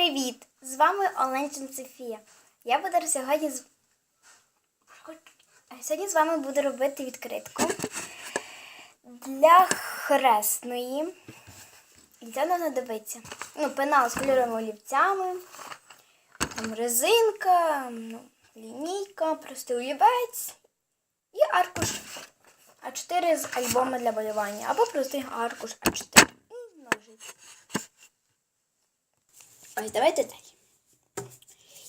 Привіт! З вами Оленчин Софія. Я буду сьогодні з... сьогодні з вами буду робити відкритку для хресної. І нам знадобиться ну, пенал з кольоровими олівцями, там резинка, ну, лінійка, простий олівець і аркуш А4 з альбому для малювання або простий аркуш А4 і ножиці. Ось, давайте далі.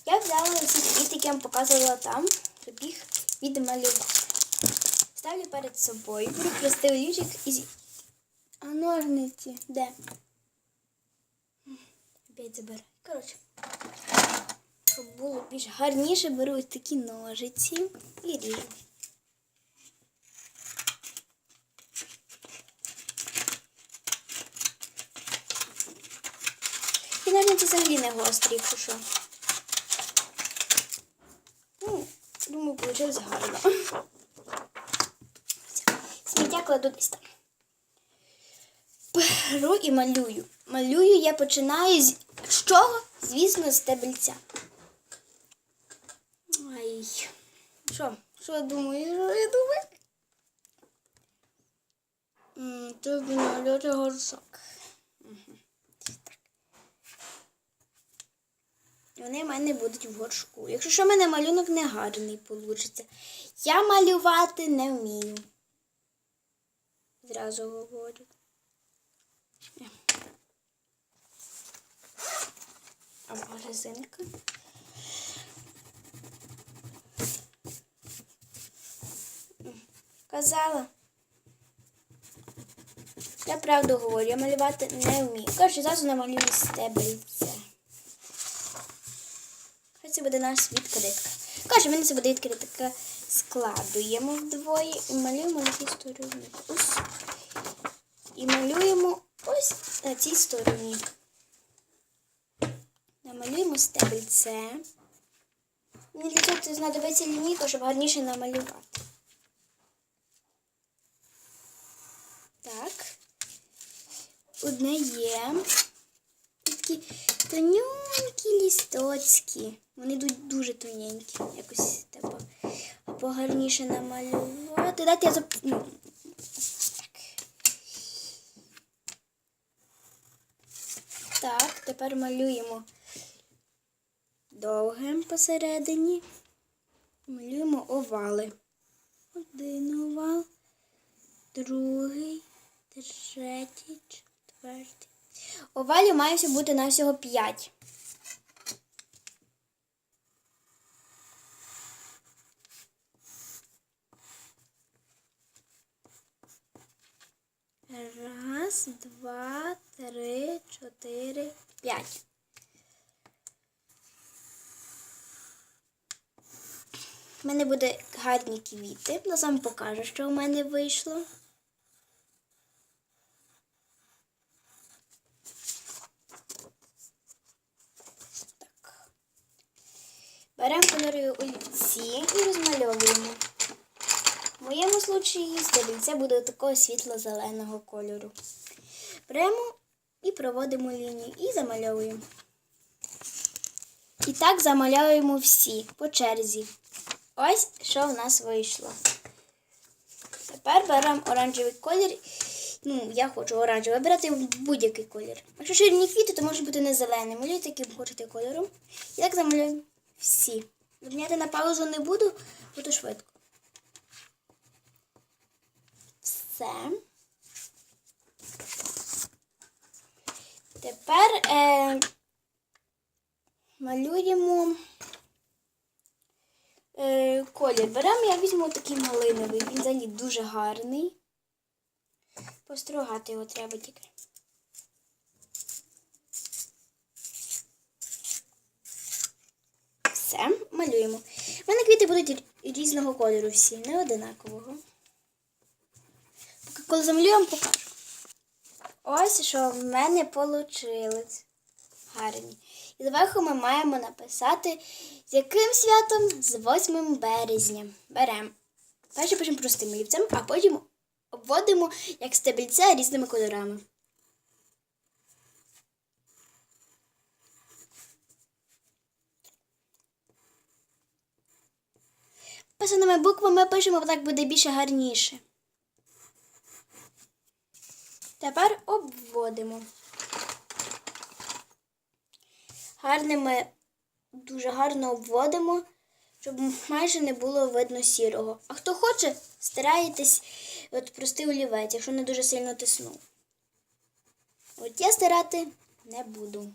Я взяла ці квіти, які я вам показувала там, щоб їх відмалювати. Ставлю перед собою, беру простий олівчик і. А ножниці де? Опять забираю. Коротше, щоб було більш гарніше, беру ось такі ножиці і ріжу. І ножниці взагалі не гострі, якщо що. Ну, думаю, вийшло гарно. Сміття кладу десь там. Беру і малюю. Малюю я починаю з з чого? Звісно, з стебельця. Ай. Що? Що я думаю? Що я думаю? Тут намалювати горшок. Мгм. Вони в мене будуть в горшку. Якщо що в мене малюнок не гарний получиться. Я малювати не вмію. Зразу говорю. Або резинка. Казала. Я правду говорю, я малювати не вмію. Коротше, зразу намалюю стебельце. Це буде наш відкритка. Каже, в мене це буде відкритка. Складуємо вдвоє і малюємо на цій стороні. Ось. І малюємо ось на цій стороні. Намалюємо стебельце. Мені для цього знадобиться лінійка, щоб гарніше намалювати. Так. Одне є. Такі тоненькі лісточки. Вони йдуть дуже тоненькі. Якось треба або гарніше намалювати. Дайте я зап... ну, так. Так, тепер малюємо довгим посередині. Малюємо овали. Один овал, другий, третій, четвертий. Овалів має бути на всього 5. Раз, два, три, чотири, п'ять. У мене буде гарні квіти. Я сам покажу, що у мене вийшло. Так. Беремо кольорові олівці і розмальовуємо. В моєму случаї стебельце буде такого світло-зеленого кольору. Беремо і проводимо лінію і замальовуємо. І так замальовуємо всі по черзі. Ось що в нас вийшло. Тепер беремо оранжевий колір. Ну, я хочу оранжевий. Вибирати будь-який колір. Якщо ширні квіти, то може бути не зелений. Малюйте, яким хочете кольором. І так замалюємо всі. Зупиняти на паузу не буду, буду швидко. Все. Тепер е, малюємо е, колір. Беремо, я візьму такий малиновий, він взагалі дуже гарний. Постругати його треба тільки. Все, малюємо. У мене квіти будуть різного кольору всі, не одинакового. Коли землю я вам покажу. Ось що в мене вийшло. Гарні. І зверху ми маємо написати, з яким святом з 8 березня. Беремо. Перше пишемо простим олівцем, а потім обводимо як стебільця різними кольорами. Писаними буквами пишемо, бо так буде більше гарніше. Тепер обводимо. Гарними, дуже гарно обводимо, щоб майже не було видно сірого. А хто хоче, стараєтесь от простий олівець, якщо не дуже сильно тиснув. От я стирати не буду.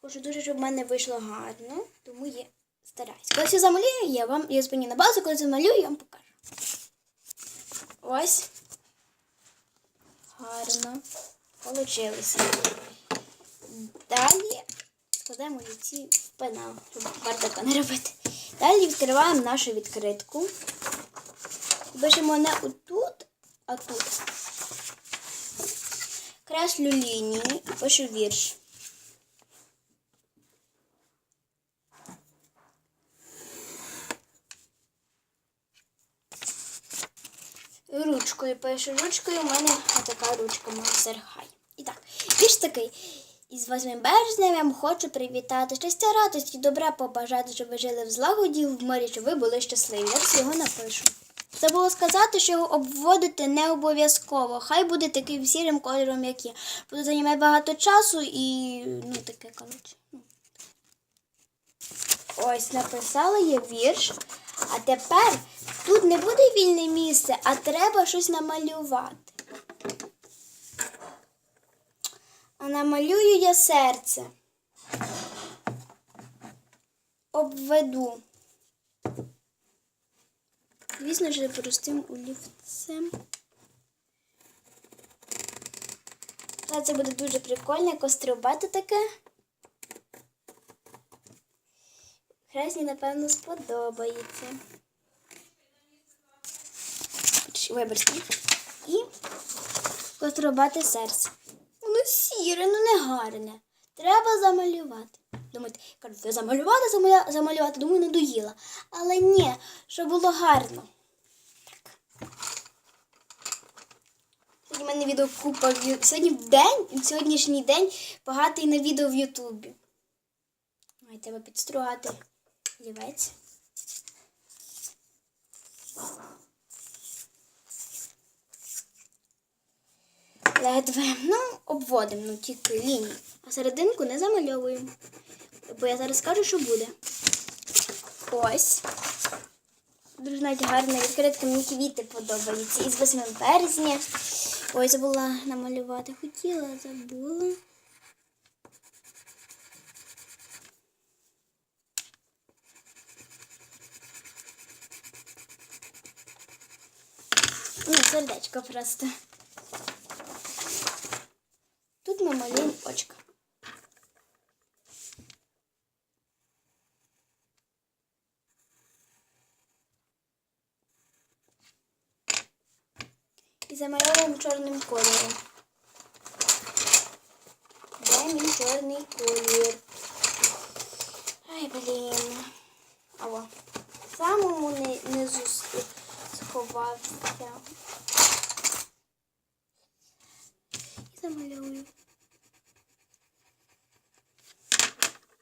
Хочу дуже, щоб в мене вийшло гарно, тому я стараюсь. Коли я замалюю, я вам я спині на базу, коли замалюю, я вам покажу. Ось. Гарно. Получилося. Далі складаємо ліці в пенал, щоб бардака не робити. Далі відкриваємо нашу відкритку. Пишемо не отут, а тут. Креслю лінії пишу вірш. Ручкою пишу. Ручкою у мене така ручка моя серхай. І так, вірш такий. Із 8 березня я вам хочу привітати. Щастя, радості, добра побажати, щоб ви жили в злагоді, в мирі, щоб ви були щасливі. Я його напишу. Це було сказати, що його обводити не обов'язково. Хай буде таким сірим кольором, як є. Буде займати багато часу і ну таке, коротше. Ось написала я вірш. А тепер тут не буде вільне місце, а треба щось намалювати. А намалюю я серце. Обведу. Звісно ж, простим олівцем. Це буде дуже прикольно, кострубати таке. Хресні, напевно, сподобається. Вибачте. І кострубати серце. Воно сіре, ну не гарне. Треба замалювати. Думаєте, кажуть, замалювати, замаля- замалювати, думаю, надоїла. Але ні, щоб було гарно. В мене відео купа в Сьогодні день, сьогоднішній день багатий на відео в Ютубі. Треба підстругати олівець. Ледве, ну, обводимо, ну тільки лінії. А серединку не замальовуємо. Бо я зараз скажу, що буде. Ось. Дуже навіть гарна відкритка, мені квіти подобаються. Із 8 березня. Ой, забула намалювати. Хотіла, забула. Ну, сердечко просто. Тут ми малюємо очка. І замальовуємо чорним кольором. Де мій чорний колір? Ай, блін. Алло. В самому ни- низу сховався. Замальовую.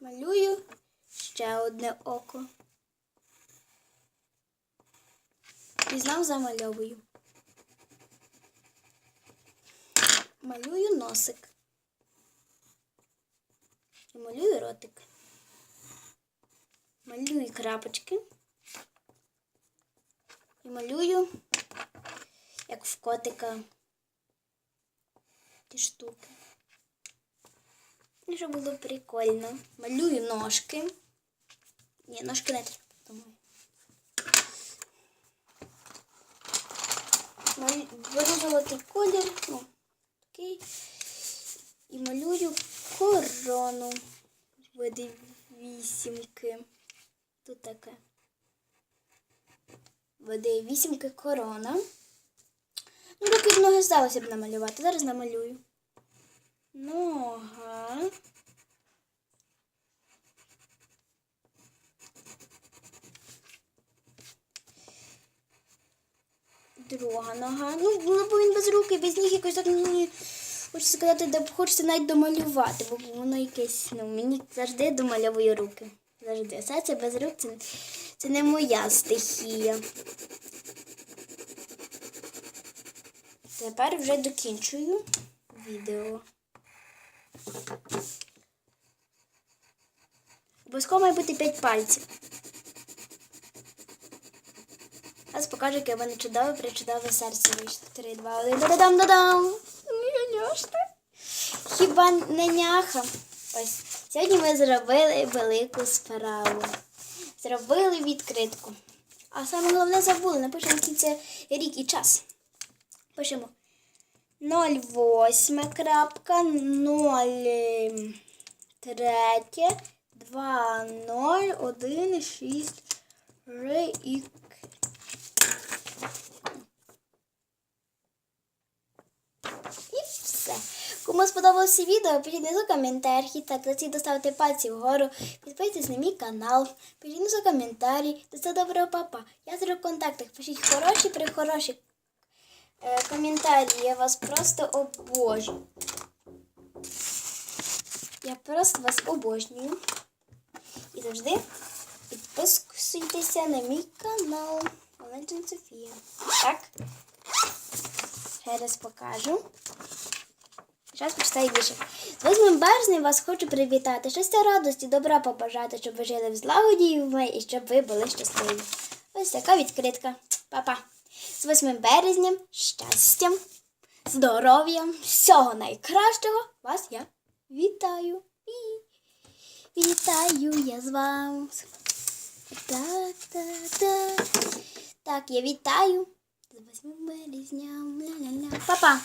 Малюю ще одне око. І знов замальовую. Малюю носик. І малюю ротик. Малюю крапочки. І малюю, як в котика, ті штуки. І було прикольно. Малюю ножки. Ні, ножки не думаю. Беру золотий колір, ну, такий. І малюю корону. в виді вісімки. Тут таке. В виді вісімки корона. Ну, поки ноги здалося б намалювати. Зараз намалюю. Нога. Друга нога. Ну, бо він без руки, без ніг якось так мені хочеться сказати, де хочеться навіть домалювати, бо воно якесь, ну, мені завжди домальовує руки. Завжди. Все це без рук це, це не моя стихія. Тепер вже докінчую відео. Обов'язково має бути 5 пальців. Зараз покажу, яке в мене чудове, причудове серце вийшло. 3, 2, 1, да-дам, да-дам! Няшка. Хіба не няха? Ось. Сьогодні ми зробили велику справу. Зробили відкритку. А саме головне забули. Напишемо кінці рік і час. Пишемо 08 крапка 03 2 0 1 6 рік. І все. Кому сподобалося відео, пишіть внизу коментар, і так доцільно ставити пальці вгору, підписуйтесь на мій канал, пишіть внизу коментарі. До це доброго папа. Я зроблю в контактах. Пишіть хороші при хороші е, коментарі. Я вас просто обожнюю. Я просто вас обожнюю. І завжди підписуйтеся на мій канал. Валентин Софія. Так. Ще покажу. Зараз почитаю більше. З 8 березня вас хочу привітати. Щастя радості, добра побажати, щоб ви жили в злагоді і в мирі, і щоб ви були щасливі. Ось така відкритка. Па-па. З 8 березня, щастям, здоров'ям, всього найкращого вас я вітаю. Вітаю я з вами. Так, так, так. Так, я вітаю. З 8 березня. Ля-ля-ля. Па-па.